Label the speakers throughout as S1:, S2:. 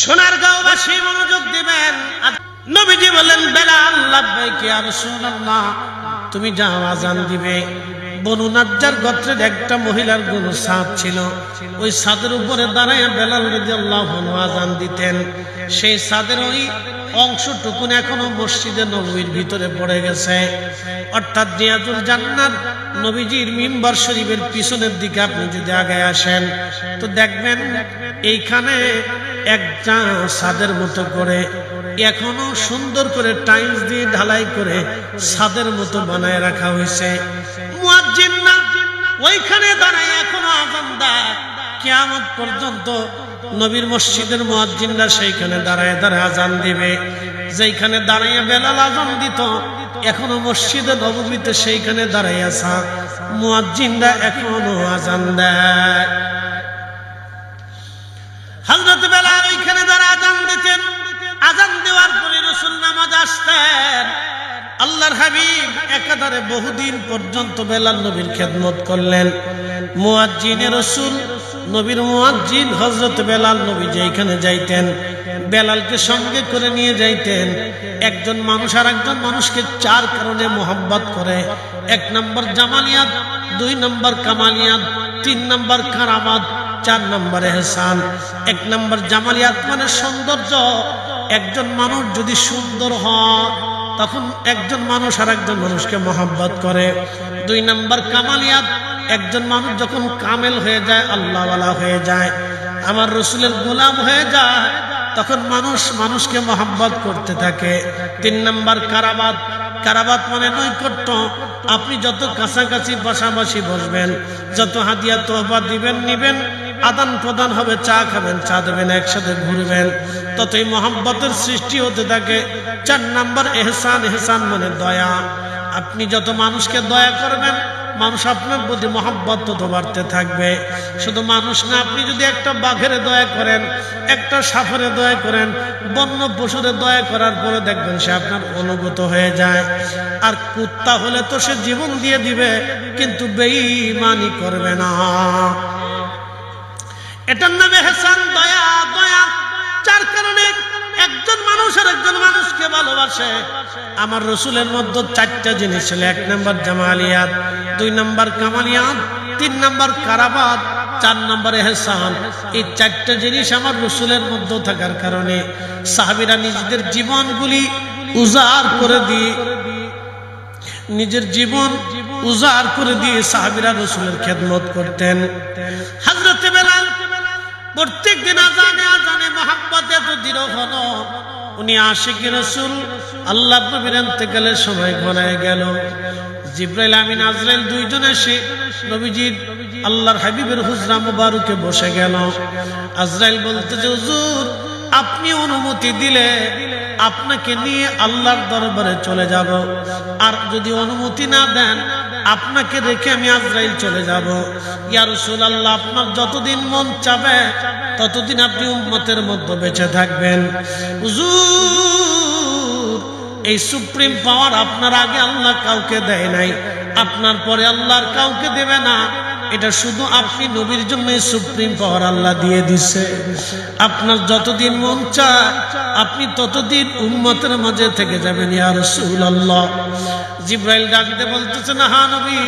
S1: সোনার গাঁওবাসী মনোযোগ দিবেন। নবীজি বলেন বেলা আল্লাহ ভাইকে আর শুনাল্লাহ তুমি যাও আজান দিবে। বনু নাজ্জার গোত্রের একটা মহিলার গুণ সাদ ছিল। ওই সাদের উপরে দাঁড়ায় বেলাল রাদিয়াল্লাহু আনহু আজান দিতেন। সেই সাদের ওই অংশটুকুন এখনও মসজিদে নবীর ভিতরে পড়ে গেছে। অর্থাৎ জিয়াতুল জান্নাত নবীজির মিম্বার শরীফের পিছনের দিকে আপনি যদি আগে আসেন, তো দেখবেন এইখানে একটা সাদের মতো করে, এখনও সুন্দর করে টাইলস দিয়ে ঢালাই করে সাদের মতো বানায় রাখা হয়েছে। ওইখানে দাঁড়ায় এখনও আজান দেয় কিয়ামত পর্যন্ত নবীর মসজিদের মুয়াজ্জিনরা সেইখানে দাঁড়ায় দাঁড়ায় আজান দিবে। যেইখানে দাঁড়াইয়া বেলাল আজান দিত, এখনও মসজিদে নবমীতে সেইখানে দাঁড়াইয়া আসা মুয়াজ্জিনরা এখনও আজান দেয়। আসতেন আল্লাহর হাবিব একাধারে বহুদিন পর্যন্ত বেলাল নবীর খেদমত করলেন। মুয়াজ্জিনে রসুল, নবীর মুয়াজ্জিন হজরত বেলাল নবী যেখানে যাইতেন, বেলালকে সঙ্গে করে নিয়ে যাইতেন। একজন মানুষ আর একজন মানুষকে চার কারণে মোহাব্বত করে। এক নম্বর জামালিয়াত, দুই নম্বর কামালিয়াত, তিন নম্বর কারাবাদ চার নম্বর এহসান। এক নম্বর জামালিয়াত মানে সৌন্দর্য। একজন মানুষ যদি সুন্দর হয়, তখন একজন মানুষ আর একজন মানুষকে মহাব্বত করে। দুই নম্বর কামালিয়াত, একজন মানুষ যখন কামেল হয়ে যায়, আল্লাহওয়ালা হয়ে যায়, আমার রসুলের গোলাম হয়ে যায়, তখন মানুষ মানুষকে মহাব্বত করতে থাকে। তিন নম্বর কারাবাদ কারাবাত মানে নৈকট্য। আপনি যত কাছাকাছি, পাশাপাশি বসবেন, যত হাতিয়া তোহবা দিবেন, নিবেন আদান প্রদান হবে, চা খাবেন, চা দেবেন, একসাথে ঘুরবেন। ততই মহাব্বতের সৃষ্টি হতে থাকে। চার নাম্বার এহসান এহসান মানে দয়া। আপনি যত মানুষকে দয়া করবেন, মানুষ আপনার প্রতি মহাব্বত তত বাড়তে থাকবে। শুধু মানুষ না, আপনি যদি একটা বাঘের দয়া করেন, একটা সাফরে দয়া করেন, বন্য পশুরে দয়া করার পরে দেখবেন সে আপনার অনুগত হয়ে যায়। আর কুত্তা হলে তো সে জীবন দিয়ে দিবে, কিন্তু বেঈমানি করবে না। এটার নামে হেসান, দয়া দয়া। যার কারণে একজন মানুষ আর একজন মানুষকে ভালোবাসে। আমার রসুলের মধ্যে চারটা জিনিস ছিল। এক নম্বর জামালিয়াত, দুই নম্বর কামালিয়াত, তিন নম্বর কারাবাদ চার নম্বর এহসান। এই চারটা জিনিস আমার রসুলের মধ্যে থাকার কারণে সাহাবিরা নিজেদের জীবনগুলি উজাড় করে দিয়ে, নিজের জীবন উজাড় করে দিয়ে সাহাবিরা রসুলের খেদমত করতেন। হাজরতে বেলাল প্রত্যেক দিন আজানে আজানে মোহাম্মদ এত দৃঢ় হলো উনি আশিক রসুল, আল্লাহ নবীর এতেকালের সময় ঘনায় গেল। জিব্রাইল আমিন আজরাইল দুইজন এসে নবীজির আল্লাহর হাবিবের হুজরা মুবারকে বসে গেল। আজরাইল বলতে যে, হুজুর, আপনি অনুমতি দিলে আপনাকে নিয়ে আল্লাহর দরবারে চলে যাব। আর যদি অনুমতি না দেন আপনাকে রেখে আমি আজরাইল চলে যাব। ইয়া রাসূলুল্লাহ, আপনার যতদিন মন চাবে, ততদিন আপনি উম্মতের মধ্যে বেঁচে থাকবেন। এই সুপ্রিম পাওয়ার আপনার আগে আল্লাহ কাউকে দেয় নাই। আপনার পরে আল্লাহর কাউকে দেবে না। এটা শুধু আপনি নবীর জন্য সুপ্রিম পাওয়ার আল্লাহ দিয়ে দিছে। আপনার যতদিন মন চায়, আপনি ততদিন উম্মতের মাঝে থেকে যাবেন, ইয়া রাসূলুল্লাহ। জিব্রাইল ডাকতে বলতেছে, না হা নবী,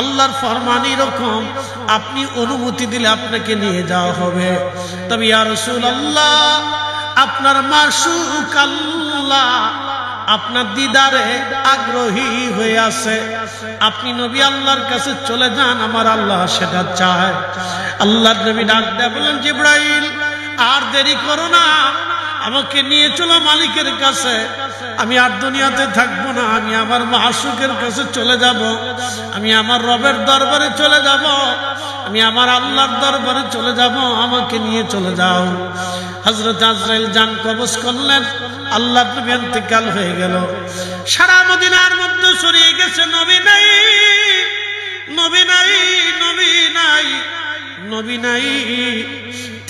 S1: আল্লাহর ফরমান এরকম। আপনি অনুমতি দিলে আপনাকে নিয়ে যাওয়া হবে। তবে ইয়া রাসূলুল্লাহ, আপনার মাসুক আল্লাহ আপনার দিদারে আগ্রহী হয়ে আছে। আপনি নবী আল্লাহর কাছে চলে যান, আমার আল্লাহ সেটা চায়। আল্লাহর নবী ডাক দেয় বলেন জিব্রাইল, আর দেরি করো না। আমাকে নিয়ে চলো মালিকের কাছে। আমি আর দুনিয়াতে থাকব না, আমি আমার মাসুকের কাছে চলে যাব। আমি আমার রবের দরবারে চলে যাব। আমি আমার আল্লাহর দরবারে চলে যাব। আমাকে নিয়ে চলে যাও। হজরত আজরাইল যান কবজ করলেন। আল্লাহ ইন্তেকাল হয়ে গেল। সারা মদিনার মধ্যে সরিয়ে গেছে, নবী নাই নবী নাই নবী নাই নবী নাই।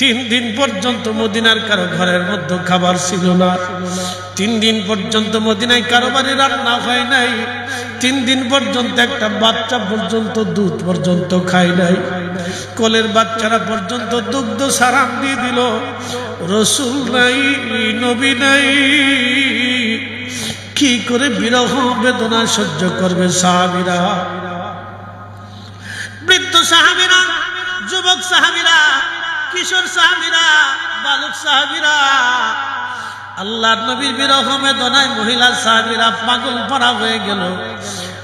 S1: তিন দিন পর্যন্ত মদিনার কারও ঘরের মধ্যে খাবার ছিল না। তিন দিন পর্যন্ত মদিনায় কারও বাড়ি রান্না হয় নাই। তিন দিন পর্যন্ত একটা বাচ্চা পর্যন্ত, দুধ পর্যন্ত খায় নাই। কোলের বাচ্চারা পর্যন্ত দুগ্ধ সারাম দিয়ে দিল। রসুল নাই, নবী নাই। কি করে বিরহ বেদনা সহ্য করবে সাহাবিরা? বৃদ্ধ সাহাবিরা, যুবক সাহাবিরা, কিশোর সাহাবিরা, বালক সাহাবিরা আল্লাহ নবীর বিরহ বেদনায় মহিলা সাহাবিরা পাগল পড়া হয়ে গেল।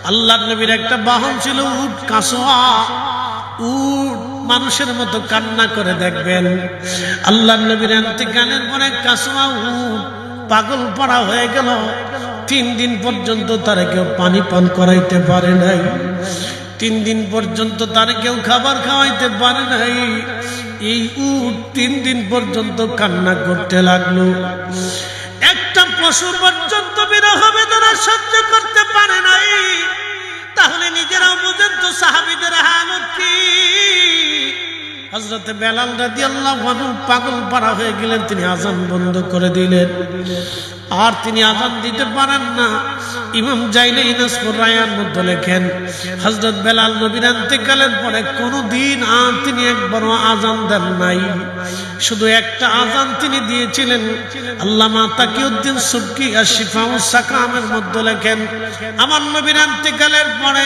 S1: আল্লাহ নবীর একটা বাহন ছিল উট কাঁসোয়া। উট মানুষের মতো কান্না করে দেখবেন। আল্লাহ নবীর গানের পরে কাঁসোয়া উট পাগল পড়া হয়ে গেল। তিন দিন পর্যন্ত তারা কেউ পানি পান করাইতে পারে নাই। তিন দিন পর্যন্ত তার কেউ খাবার খাওয়াইতে পারে নাই। এই উট তিন দিন পর্যন্ত কান্না করতে লাগল। একটা পশু পর্যন্ত বিরহ বেদনা সহ্য করতে পারে নাই। তাহলে নিজেরাও বুঝেন তো সাহাবিদের হালত কি? হজরতে বেলাল রাজি আল্লাহ পাগল পাড়া হয়ে গেলেন, তিনি আজান বন্ধ করে দিলেন। আর তিনি আজান দিতে পারেন না। ইমাম জাইলে ইনাসপুর রায়ার মধ্যে লেখেন হজরত বেলাল নবীর আন্তেকালের পরে কোনো দিন আর তিনি একবারও আজান দেন নাই। শুধু একটা আজান তিনি দিয়েছিলেন। আল্লামা তাকিউদ্দিন সুবকি আর শিফাউ সাকামের মধ্যে লেখেন, আমার নবীর আন্তেকালের পরে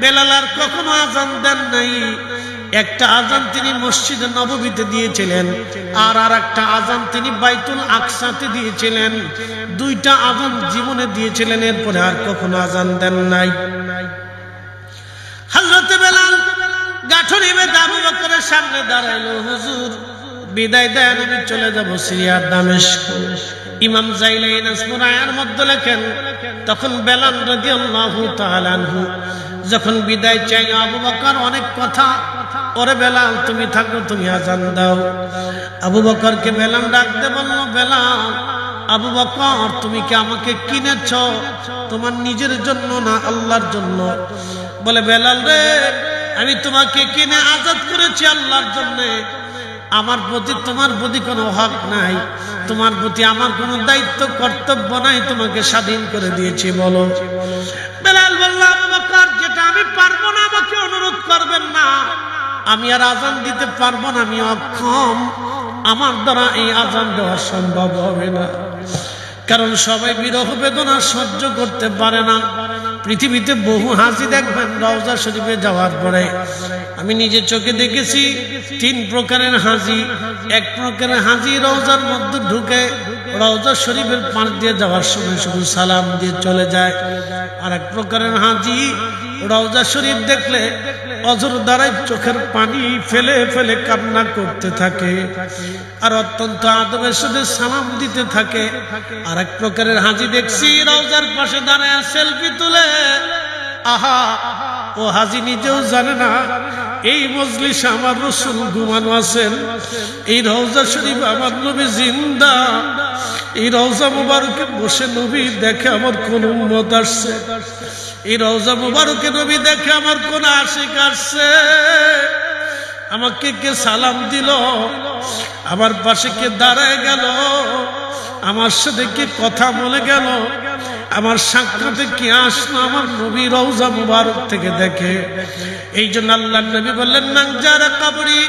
S1: বেলাল আর কখনো আজান দেন নাই। একটা আজান তিনি মসজিদে নববীতে দিয়েছিলেন, আর আর একটা আজান তিনি বাইতুল আকসাতে দিয়েছিলেন। দুইটা আজান জীবনে দিয়েছিলেন, এরপরে আর কখনো আজান দেন নাই। সামনে বিদায় চলে ইমাম লেখেন, তখন বেলাল যখন বিদায় চাই আবু বকর অনেক কথা ওরে বেলাল, তুমি থাকো, তুমি আজান দাও। আবু বকরকে বেলাল ডাকতে বলল, বেলাল, আবু বকর, তুমি কি আমাকে কিনেছ? তোমার নিজের জন্য না আল্লাহর জন্য? বলে, বেলাল রে, আমি তোমাকে কিনে আজাদ করেছি আল্লাহর জন্যে। আমার প্রতি তোমার প্রতি কোনো হক নাই। তোমার প্রতি আমার কোনো দায়িত্ব, কর্তব্য নাই। তোমাকে স্বাধীন করে দিয়েছি, বলো। বেলাল বললাম যেটা আমি পারব না, আমাকে অনুরোধ করবেন না। আমি আর আজান দিতে পারব না, আমি অক্ষম। আমার দ্বারা এই আজান দেওয়া সম্ভব হবে না। কারণ সবাই বিরহ বেদনা সহ্য করতে পারে না। পৃথিবীতে বহু হাসি দেখবেন রওজা শরীফে যাওয়ার পরে আমি নিজে চোখে দেখেছি, তিন প্রকারের হাজি। এক প্রকারের হাজি রওজার মধ্যে ঢুকে রওজা শরীফের পাশ দিয়ে যাওয়ার সময় শুধু সালাম দিয়ে চলে যায়। আর এক প্রকারের হাজি রওজা শরীফ দেখলে অজর দ্বারাই চোখের পানি ফেলে ফেলে কান্না করতে থাকে। আর অত্যন্ত আদবের সাথে সালাম দিতে থাকে। আর এক প্রকারের হাজি দেখছি, রওজার পাশে দাঁড়ায় সেলফি তুলে। আহা, ও হাজি নিজেও জানে না এই মজলিসে আমার রসুল ঘুমানো আছেন। এই রওজা শরীফ আমার নবী জিন্দা। এই রওজা মুবারকে বসে নবী দেখে আমার কোন উম্মত আসছে। এই রওজা মুবারকে নবী দেখে আমার কোন আশিক আসছে। আমাকে কে সালাম দিল? আমার পাশে কে দাঁড়ায় গেল? আমার সাথে কে কথা বলে গেল? আমার সাক্ষাতে কি আসলো? আমার নবী রওজা মুবারক থেকে দেখে। এই জন্য আল্লাহ নবী বললেন নাং যারা কাবরি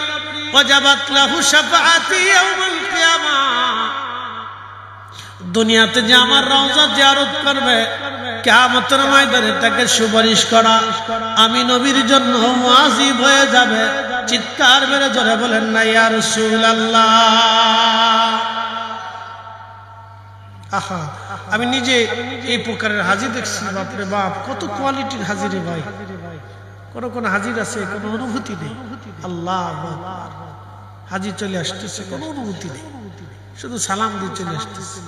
S1: দুনিয়াতে যে আমার রওজা জিয়ারত করবে, কিয়ামতের ময়দানে তাকে সুপারিশ করা আমি নবীর জন্য ওয়াজিব হয়ে যাবে। চিৎকার মেরে জোরে বলেন, না, ইয়া রাসূলুল্লাহ। আহা, আমি নিজে এই প্রকারের হাজি দেখছি, বাপরে বাপ, কত কোয়ালিটির হাজিরে ভাই। কোন কোন হাজির আছে, কোনো অনুভূতি নেই। আল্লাহ হাজি চলে আসতেছে, কোনো অনুভূতি নেই। শুধু সালাম দিয়ে চলে আসতেছে।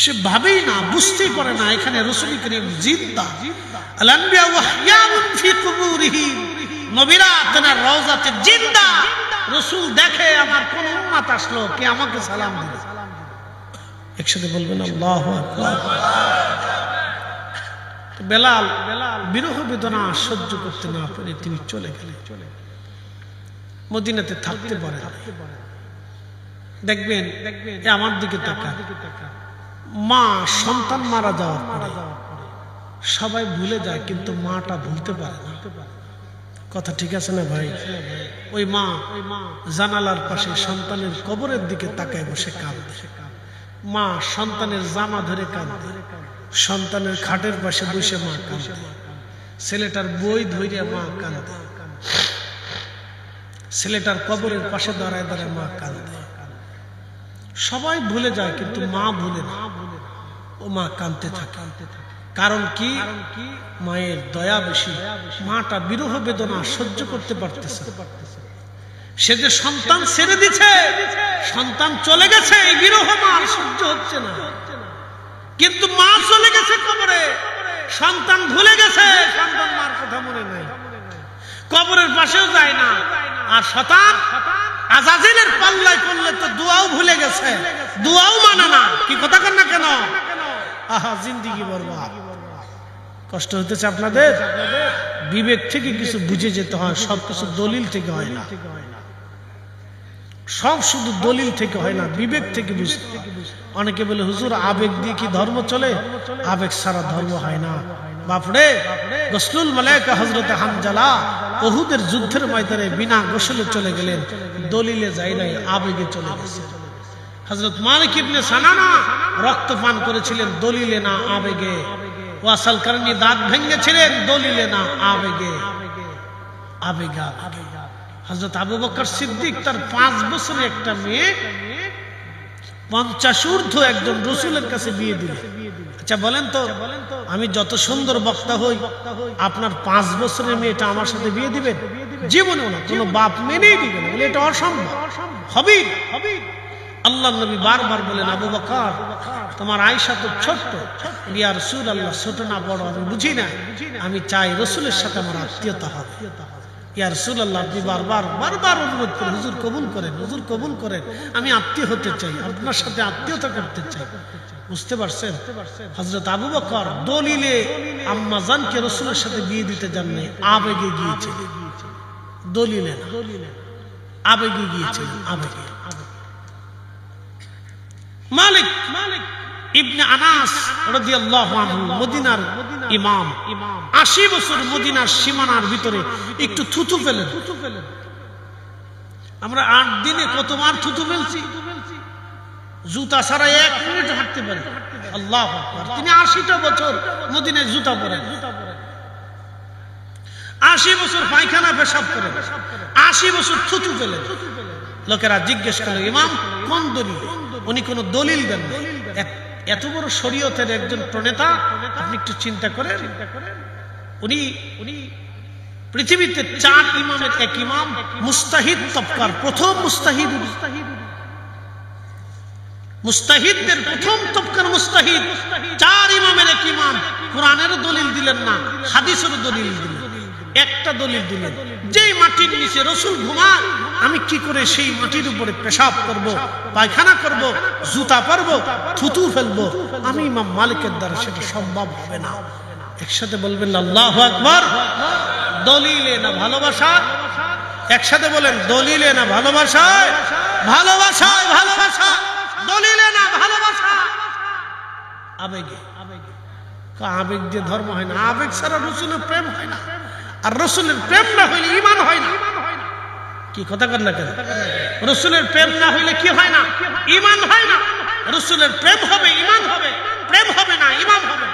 S1: সে ভাবেই না, বুঝতেই পারে না, এখানে রসুল করিম ফি নবীরা তেনার রওজাতে জিন্দা। রসুল দেখে আমার কোন উম্মত আসলো, কে আমাকে সালাম দিবে একসাথে বলবেন, আল্লাহ বেলাল বিরহ বেদনা সহ্য করতে না পারে তিনি চলে গেলেন। মদিনাতে থাকতে পারে দেখবেন আমার দিকে তাকা মা সন্তান মারা যাওয়ার পরে সবাই ভুলে যায়, কিন্তু মাটা ভুলতে পারে না। কথা ঠিক আছে না ভাই? ওই মা জানালার পাশে সন্তানের কবরের দিকে তাকায় বসে কাঁদে। মা সন্তানের জামা ধরে কাঁদে। সন্তানের খাটের পাশে বসে মা কাঁদে। ছেলেটার বই ধরে মা কাঁদে। ছেলেটার কবরের পাশে দাঁড়ায় দাঁড়ায় মা কাঁদে। সবাই ভুলে যায়, কিন্তু মা ভুলে না। ও মা কাঁদতে থাকে। কারণ কি? মায়ের দয়া বেশি। মাটা বিরহ বেদনা সহ্য করতে পারতেছে সে যে সন্তান ছেড়ে দিছে সন্তান চলে গেছে এই বিরহ মার সহ্য হচ্ছে না। কিন্তু মা চলে গেছে কবরে, সন্তান ভুলে গেছে, সন্তান মার কথা মনে নাই। কবরের পাশেও যায় না। আর শতান আজাজিলের পাল্লায় করলে তো দুয়াও ভুলে গেছে, দুয়াও মানে না। কি কথা কর না কেন? আহা, জিন্দিগি বরবাদ। কষ্ট হতেছে আপনাদের? বিবেক থেকে কিছু বুঝে যেতে হয় সব কিছু দলিল থেকে হয় না। সব শুধু দলিল থেকে হয় না, বিবেক থেকে বুঝতে। অনেকে বলে, হুজুর, আবেগ দিয়ে কি ধর্ম চলে? আবেগ সারা ধর্ম হয় না। বাপরে, গসলুল মালাইকা হজরত হামজালা ওহুদের যুদ্ধের ময়দানে বিনা গোসলে চলে গেলেন, দলিলে যাই নাই আবেগে চলে গেছে। হজরত মালিক ইবনে সানানা রক্ত পান করেছিলেন, দলিলে না আবেগে। ওয়াসাল কারণী দাঁত ভেঙেছিলেন, দলিলে না আবেগে আবেগা। হজরত আবু বকর সিদ্দিক তার পাঁচ বছরের একটা মেয়ে পঞ্চাশ একজন রসুলের কাছে বিয়ে দিল। আচ্ছা বলেন তো, আমি যত সুন্দর বক্তা হই, আপনার পাঁচ বছরের মেয়েটা আমার সাথে বিয়ে দিবেন জীবনেও না কোনো বাপ মেনেই দিবে এটা অসম্ভব। হবেই হবেই। আল্লাহ নবী বারবার বলেন, আবু বকর, তোমার আয়সা তো ছোট্ট। ইয়া রসুল আল্লাহ ছোট না, বড়, আমি বুঝি না। আমি চাই রসুলের সাথে আমার আত্মীয়তা হবে। ইয়া রসুল আল্লাহ আপনি বারবার বারবার অনুরোধ করেন, হুজুর কবুল করেন, হুজুর কবুল করেন, আমি আত্মীয় হতে চাই, আপনার সাথে আত্মীয়তা করতে চাই। বুঝতে পারছেন? হজরত আবু বকর দলিলে আম্মা জানকে রসুলের সাথে বিয়ে দিতে যান নাই, আবেগে গিয়েছে। দলিলে না, আবেগে গিয়েছে, আবেগে। মালিক মালিক ইবনে আনাস রাদিয়াল্লাহু আনহু, মদিনার ইমাম। 80 বছর মদিনার সীমানার ভিতরে একটু থুতু ফেলেন। আমরা আট দিনে কতবার থুতু ফেলছি? জুতা ছাড়া এক মিনিট হাঁটতে পারে। আল্লাহ তিনি আশিটা বছর মদিনায় জুতা পরেন। আশি বছর পায়খানা পেশাব করেন। আশি বছর থুতু ফেলেন। লোকেরা জিজ্ঞেস করল, ইমাম, কোন দলিল? উনি কোন দলিল দেন। এত- বড় শরীয়তের একজন প্রণেতা, আপনি একটু চিন্তা করেন। উনি উনি পৃথিবীতে চার ইমামের এক ইমাম, মুস্তাহিদ তবকার প্রথম মুস্তাহিদ উনি। মুস্তাহিদদের প্রথম তবকার মুস্তাহিদ, চার ইমামের এক ইমাম। কোরআনের দলিল দিলেন না, হাদিসের দলিল দিলেন। একটা দলিল দিলেন। যেই মাটির নিচে রসুল ঘুমায় আমি কি করে সেই মাটির উপরে পেশাব করব, পায়খানা করব, জুতা পারব, থুতু ফেলব? আমি ইমাম মালিকের দ্বারা সেটা সম্ভব হবে না। একসাথে বলবেন, আল্লাহ আকবর। দলিলে না ভালোবাসা? একসাথে বলেন, দলিলে না ভালোবাসায়? ভালোবাসায়, ভালোবাসা। দলিলে না ভালোবাসা? আবেগে। আবেগে আবেগ দিয়ে ধর্ম হয় না। আবেগ ছাড়া রসুলের প্রেম হয় না। আর রসুলের প্রেম না হইলে ইমান হয় না। কি কথা কর না কেন? রসুলের প্রেম না হইলে কি হয় না? ইমান হয় না। রসুলের প্রেম হবে ইমান হবে। প্রেম হবে না ইমান হবে।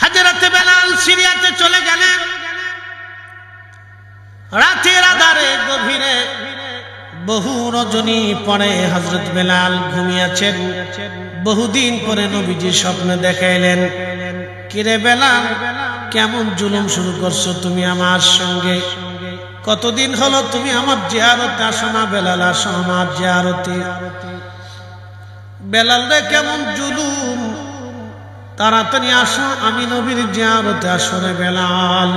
S1: হাজারাতে বেলাল সিরিয়াতে চলে গেলেন। রাতের আধারে, গভীরে বহু রজনী পরে হজরত বেলাল ঘুমিয়েছেন। বহুদিন পরে নবীজি স্বপ্নে দেখাইলেন, কিরে বেলাল, কেমন জুলুম শুরু করছ তুমি আমার সঙ্গে? কতদিন হলো তুমি আমার জিয়ারতে আসো না, বেলাল, আসো আমার জিয়ারতে। বেলাল রে, কেমন জুলুম? তাড়াতাড়ি আসো, আমি নবীর জিয়ারতে আসো রে বেলাল।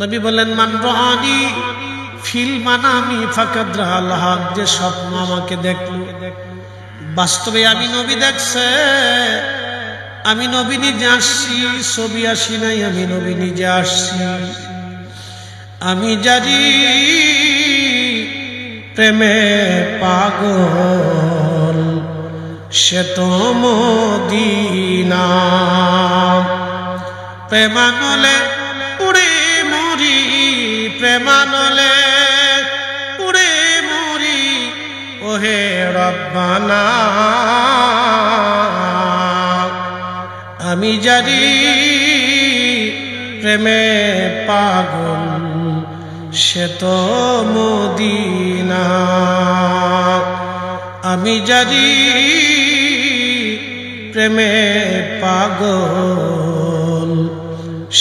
S1: নবী বললেন, মান রহানি ফিল মানামি ফাকাদ রাহাল হক যে স্বপ্ন আমাকে দেখল। বাস্তবে আমি নবী দেখছে, আমি নবী নিজে আসছি, ছবি আসি নাই, আমি নবী নিজে আসছি। আমি জানি প্রেমে পাগল, সে তো মদিনা। প্রেমানলে উড়ে মরি, প্রেমানলে রব্বানা আমি জানি প্রেমে পাগল, সে তো মদিনা। আমি জানি প্রেমে পাগল,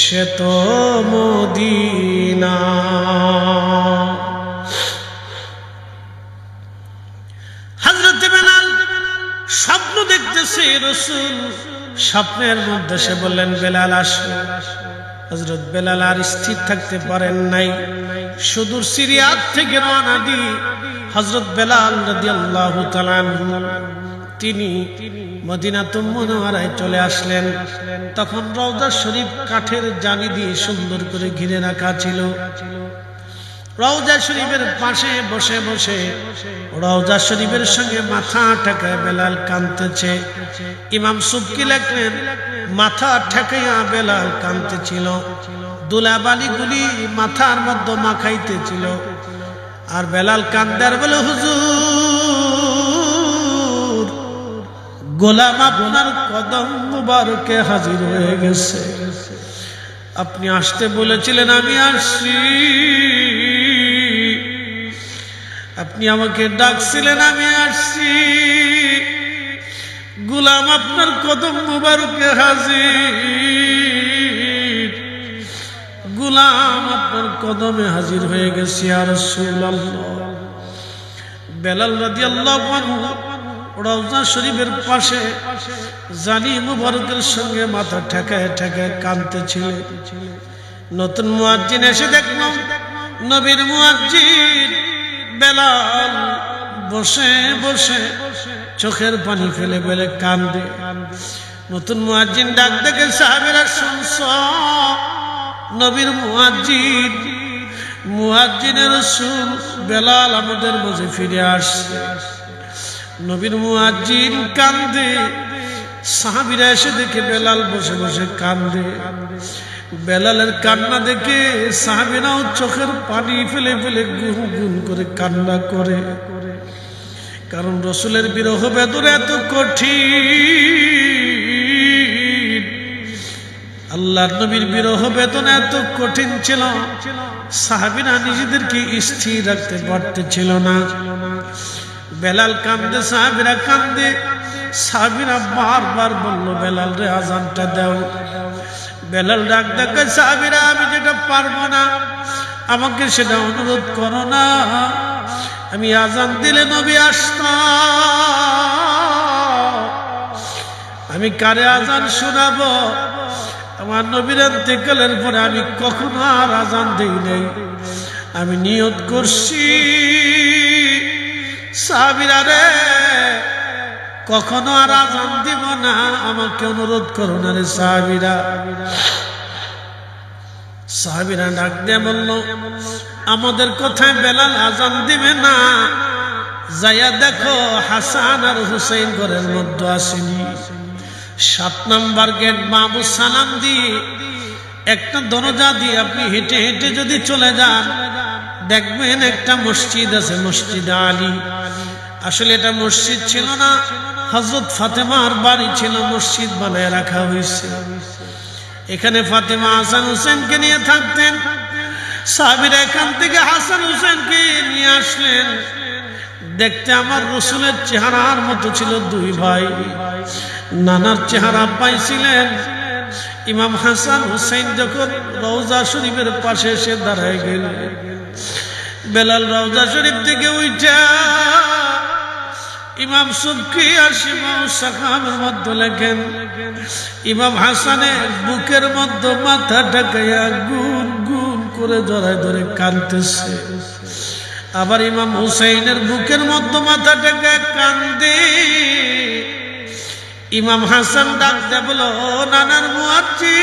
S1: সে তো মদিনা হজরত বেলাল স্বপ্ন দেখতেছে রসুল। স্বপ্নের মধ্যে সে বললেন, বেলাল আসো। হজরত বেলাল আর স্থির থাকতে পারেন নাই। সুদূর সিরিয়ার থেকে রওনা দি হজরত বেলাল তাআলা আনহু, তিনি মদিনা তুমনারায় চলে আসলেন। তখন রওজা শরীফ কাঠের জানি দিয়ে সুন্দর করে ঘিরে রাখা ছিল। রওজা শরীফের পাশে বসে বসে রওজা শরীফের সঙ্গে মাথা ঠেকায় বেলাল কাঁদতেছে। ইমাম সুবকি লেখলেন মাথা ঠেকাইয়া বেলাল কাঁদতেছিল। দুলাবালিগুলি মাথার মধ্যে মাখাইতেছিল। আর বেলাল কান্দার বলে, হুজুর, গোলাম আপনার কদম মুবারকে হাজির হয়ে গেছে। আপনি আসতে বলেছিলেন, আমি আসছি। আপনি আমাকে ডাকছিলেন, আমি আসছি। গুলাম আপনার কদম মুবারকে হাজির। গুলাম আপনার কদমে হাজির হয়ে গেছি আর বেলাল রাদি আল্লাহ রওজা শরীফের পাশে জানি মুবারকের সঙ্গে মাথা ঠেকায় ঠেকায় কাঁদতেছিল। নতুন মুয়াজ্জিন এসে দেখলাম, নবীর মুয়াজ্জিন বেলাল বসে বসে চোখের পানি ফেলে ফেলে কান্দে। নতুন মুয়াজ্জিন ডাক দেখে সাহাবেরা শুনছ, নবীর মুয়াজ্জিন, মুয়াজ্জিনের সুর বেলাল আমাদের মাঝে ফিরে আসছে। নবীর মুয়াজ্জিন কান্দে, সাহাবিরা এসে দেখে বেলাল বসে বসে কান্দে। বেলালের কান্না দেখে সাহাবিনাও চোখের পানি ফেলে ফেলে গুহু গুন করে কান্না করে। কারণ রসুলের বিরহ বেদনা এত কঠিন। আল্লাহর নবীর বিরহ বেদনা এত কঠিন ছিল। সাহাবিরা নিজেদেরকে স্থির রাখতে পারতেছিল না। বেলাল কান্দে, সাহাবিরা কান্দে। সাহাবিরা বারবার বলল, বেলাল রে, আজানটা দাও। বেলাল ডাক ডাকে সাহাবিরা আমি যেটা পারব না, আমাকে সেটা অনুরোধ করো না। আমি আজান দিলে নবী আসতাম আমি কারে আজান শোনাবো? আমার নবীর ইন্তেকালের পরে আমি কখনো আর আজান দেই নাই? আমি নিয়ত করছি, সাবিরা রে কখনো আর আজান দিব না। আমাকে অনুরোধ করো না রে সাহাবিরা। সাহাবিরা ডাক দিয়ে বলল, আমাদের কথায় বেলাল আজান দিবে না। যাইয়া দেখো হাসান আর হুসেন ঘরের মধ্যে আসেনি। সাত নাম্বার গেট বাবু সালাম দিয়ে একটা দরজা দিয়ে আপনি হেঁটে হেঁটে যদি চলে যান, দেখবেন একটা মসজিদ আছে, মসজিদ আলী। আসলে এটা মসজিদ ছিল না। হজরত ফাতেমার বাড়ি ছিল মসজিদ বানায় রাখা হয়েছে। এখানে ফাতেমা হাসান হোসেনকে নিয়ে থাকতেন। সাবির এখান থেকে হাসান হোসেনকে নিয়ে আসলেন। দেখতে আমার রসুলের চেহারার মতো ছিল দুই ভাই। নানার চেহারা পাইছিলেন। ইমাম হাসান হুসাইন যখন রওজা শরীফের পাশে এসে দাঁড়ায় গেল বেলাল রওজা শরীফ থেকে উঠা ইমাম সুবকি আর শিমাম সাকামের মধ্যে লেখেন, ইমাম হাসানের বুকের মধ্যে মাথা ঢাকাইয়া গুন গুন করে জড়ায় ধরে কাঁদতেছে। আবার ইমাম হুসাইনের বুকের মধ্যে মাথা ঢাকায় কান্দে ইমাম হাসান ডাকতে বলো নানার মুয়াজ্জি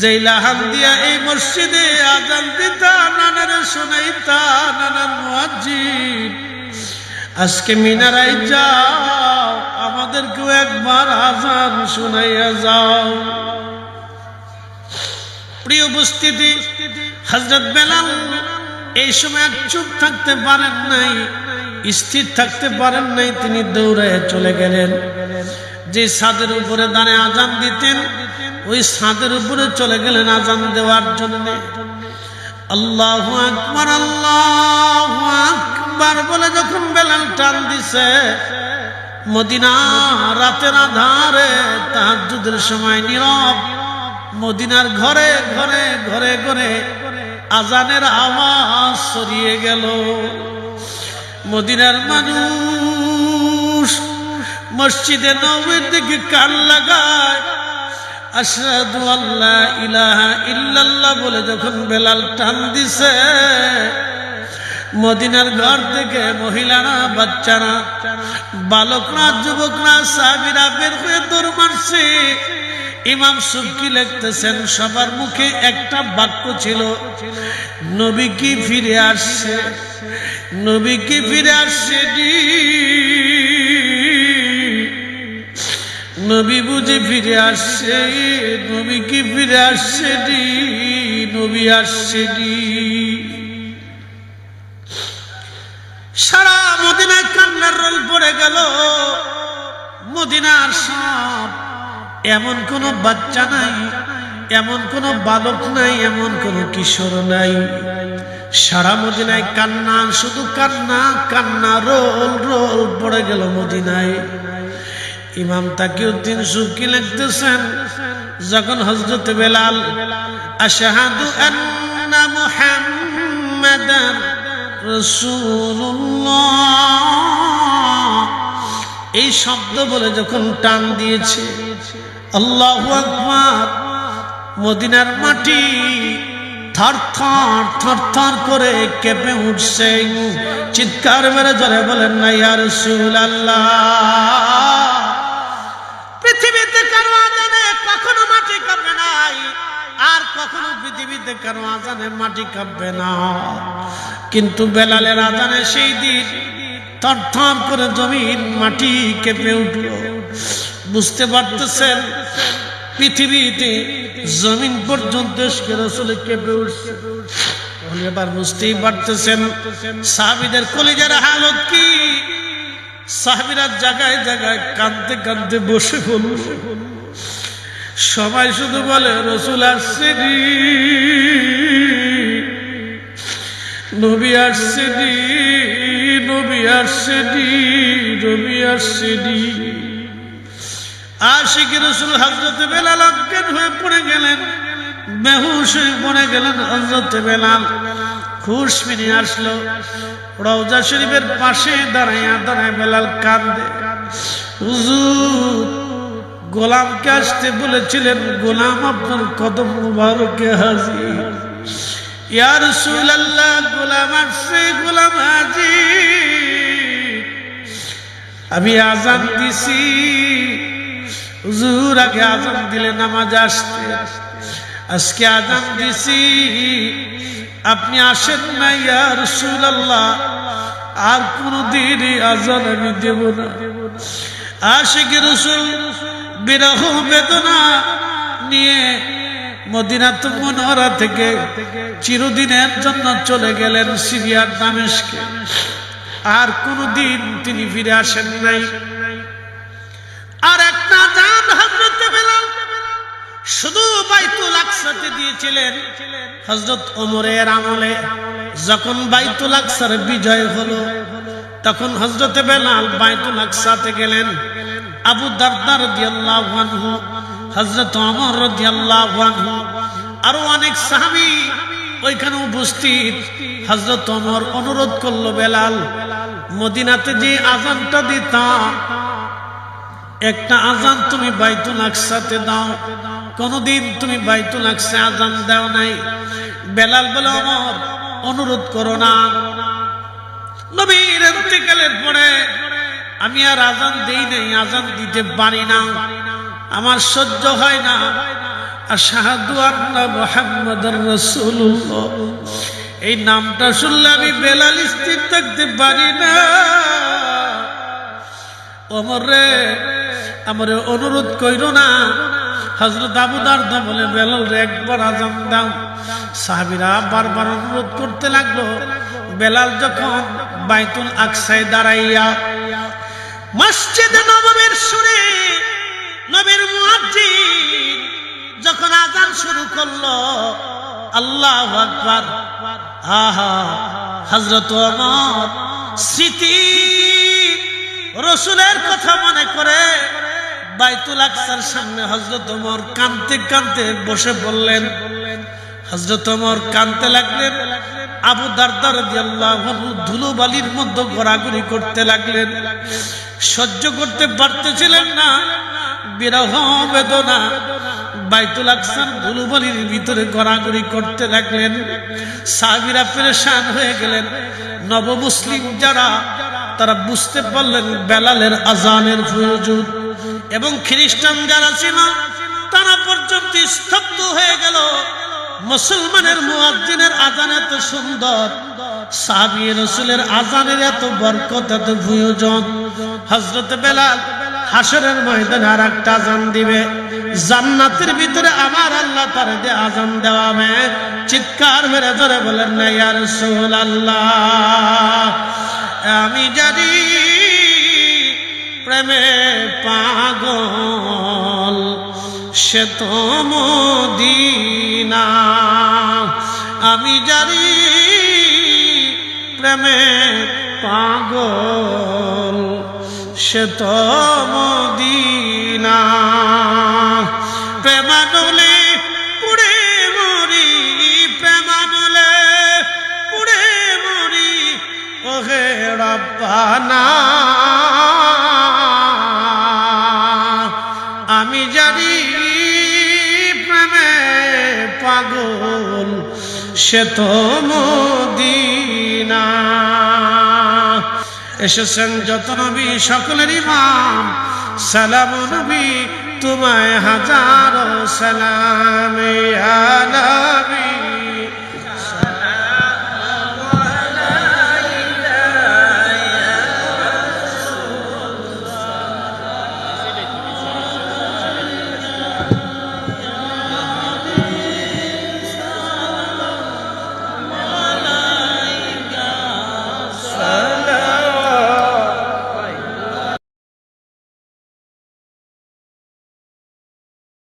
S1: যেই লাহান দিয়া এই মসজিদে আজান দিতা, নানার শোনাইতা, নানার মুয়াজ্জি আজকে মিনারাই যাও, আমাদেরকেও একবার আজান শুনাইয়া যাও। প্রিয় উপস্থিতি হজরত বেলাল এই সময় আর চুপ থাকতে পারেন নাই, স্থির থাকতে পারেন নাই, তিনি দৌড়ে চলে গেলেন। যে ছাদের উপরে দাঁড়িয়ে আজান দিতেন, ওই ছাদের উপরে চলে গেলেন আজান দেওয়ার জন্য। আল্লাহ আকবার আল্লাহ আকবার। বলে যখন বেলাল টান দিছে, মদিনা রাতের আধারে তাহাজ্জুদের সময় নীরব। মদিনার ঘরে ঘরে ঘরে ঘরে আজানের আওয়াজ সরিয়ে গেল। মদিনার মানুষ মসজিদে নবীর দিকে কান লাগায়, আশহাদু আল্লাহ ইলাহা ইল্লাল্লাহ বলে যখন বেলাল টান দিছে মদিনার ঘর থেকে মহিলারা, বাচ্চারা, বালকরা, যুবকরা সাবিরা বের হয়ে দৌড় মারছে ইমাম সুবকি লিখতেছেন, সবার মুখে একটা বাক্য ছিল, নবী কি ফিরে আসছে নবী কি ফিরে আসছে। নবী বুঝে ফিরে আসছে, নবী কি ফিরে আসছে। নবী আসছে। সারা মদিনায় কান্নার রোল পড়ে গেল। মদিনার সব এমন কোন বাচ্চা নাই, এমন কোন বালক নাই, এমন কোন কিশোর নাই। সারা মদিনায় কান্না, শুধু কান্না কান্না, রোল রোল পড়ে গেল মদিনায়। ইমাম তাকিউদ্দিন সুকি লিখতেছেন, যখন হজরত বেলাল, আশহাদু আন্না মুহাম্মাদান এই শব্দ বলে যখন টান দিয়েছে, আল্লাহু আকবার, মদিনার মাটি থর থর থর থর করে কেঁপে উঠছে। চিৎকার মেরে জোরে বলেন না, ইয়া রাসূলুল্লাহ। পৃথিবীতে কারও আজানে কখনো মাটি কাঁপবে নাই। আর কখনো পৃথিবীতে কারও আজানে মাটি কাঁপবে না। কিন্তু বেলালের আজানে সেই দিন থরথর করে জমিন, মাটি কেঁপে উঠল। বুঝতে পারতেছেন, পৃথিবীতে জমিন পর্যন্ত রসুলে কেঁপে উঠছে। এবার বুঝতেই পারতেছেন, সাহাবিদের কলিজার হালত কি? জায়গায় জায়গায় কাঁদতে কাঁদতে বসে পড়ল। সবাই শুধু বলে, রসুল আসছে নবী আসছে নবী আসছে নবী আসছে আশিক রসুল হজরত বেলাল অজ্ঞান হয়ে পড়ে গেলেন, বেহুশ হয়ে পড়ে গেলেন হজরত বেলাল। খুশ ফিরে আসলো, রওজা শরীফের পাশে দাঁড়াইয়া দাঁড়ায় বেলাল কান্দে হুজুর গোলামকে আসতে বলেছিলেন, গোলাম আপনার কদম মুবারকে হাজির ইয়া রাসূলুল্লাহ, গোলাম আসছে, গোলাম হাজির আমি আজান দিছি। হুজুর, আগে আজান দিলে নামাজ আসতে আজকে আজান দিছি। আপনি আসেন না, ইয়া রাসূলুল্লাহ। আর কোনদিন আজান আমি দেব না। আশিক রসুল বিরহ বেদনা নিয়ে মদিনা মদিনাত মনোহরা থেকে চিরদিনের জন্য চলে গেলেন সিরিয়ার দামেশকে। আর কোনদিন তিনি ফিরে আসেন নাই। আর একটা জান হজরত শুধু বাইতুল আকসাতে দিয়েছিলেন হজরত ওমরের আমলে। যখন বাইতুল আকসার বিজয় হলো, তখন হজরত বেলাল বাইতুল আকসাতে গেলেন। আবু দারদার রাদিয়াল্লাহু আনহু হজরত ওমর রাদিয়াল্লাহু আনহু, আরও অনেক সাহাবী ওইখানে উপস্থিত। হজরত ওমর অনুরোধ করল, বেলাল, মদিনাতে যে আজানটা দিতাম একটা আজান তুমি বাইতুল আকসাতে দাও। কোনদিন তুমি বাইতুল আকসা আজান দাও নাই। বেলাল বলে অমর অনুরোধ করো না। নবীর পরে আমি আর আজান দেই নাই, আজান দিতে পারি না। আমার সহ্য হয় না। আশহাদু আন্না মুহাম্মাদার রাসূলুল্লাহ। এই নামটা শুনলে আমি বেলাল স্থির থাকতে পারি না। ওমর রে আমার অনুরোধ কইরো না। হজরত আবু দারদা বলে, বেলাল রে, একবার আজান দাও। সাহাবিরা বারবার অনুরোধ করতে লাগল। বেলাল যখন বাইতুল আকসায় দাঁড়াইয়া মসজিদে নববীর সুরে নবীর মুয়াজ্জিন যখন আজান শুরু করল, আল্লাহ আকবার। আহা হজরত ওমর স্মৃতি রসুলের কথা মনে করে বাইতুল আকসার সামনে হজরত ওমর কানতে কানতে বসে বললেন হজরত ওমর কানতে লাগলেন। আবু দারদার ধুলো বালির মধ্যে ঘোরাঘুরি করতে লাগলেন। সহ্য করতে পারতেছিলেন না। বিরহ, বেদনা ধুলুবালির ভিতরে করতে লাগলেন। পেরেশান হয়ে গেলেন। যারা, তারা বুঝতে পারলেন আজানের এবং খ্রিস্টান যারা ছিল, তারা পর্যন্ত স্তব্ধ মুসলমানের মুয়াজ্জিনের আজান এত সুন্দর। সাহাবি রসুলের আজানের এত বরকত, এত প্রয়োজন হজরত বেলাল হাসরের ময়দানে আর একটা আজান দিবে। জান্নাতের ভিতরে আমার আল্লাহ তার দিয়ে আজান দেওয়াবে। চিৎকার মেরে ধরে বলেন, না, ইয়া রাসূলুল্লাহ, আমি জানি প্রেমে পাগল। সে তো মদিনা। আমি জানি প্রেমে পাগল, সে তো মদিনা। প্রেমানলে পুড়ে মরি প্রেমানলে পুড়ে মরি, ওহে রব্বানা। সে তো মদিনা। এসেছেন যত নবী সকলের ইমাম সালাম নবী তোমায় হাজারো সালাম নবী।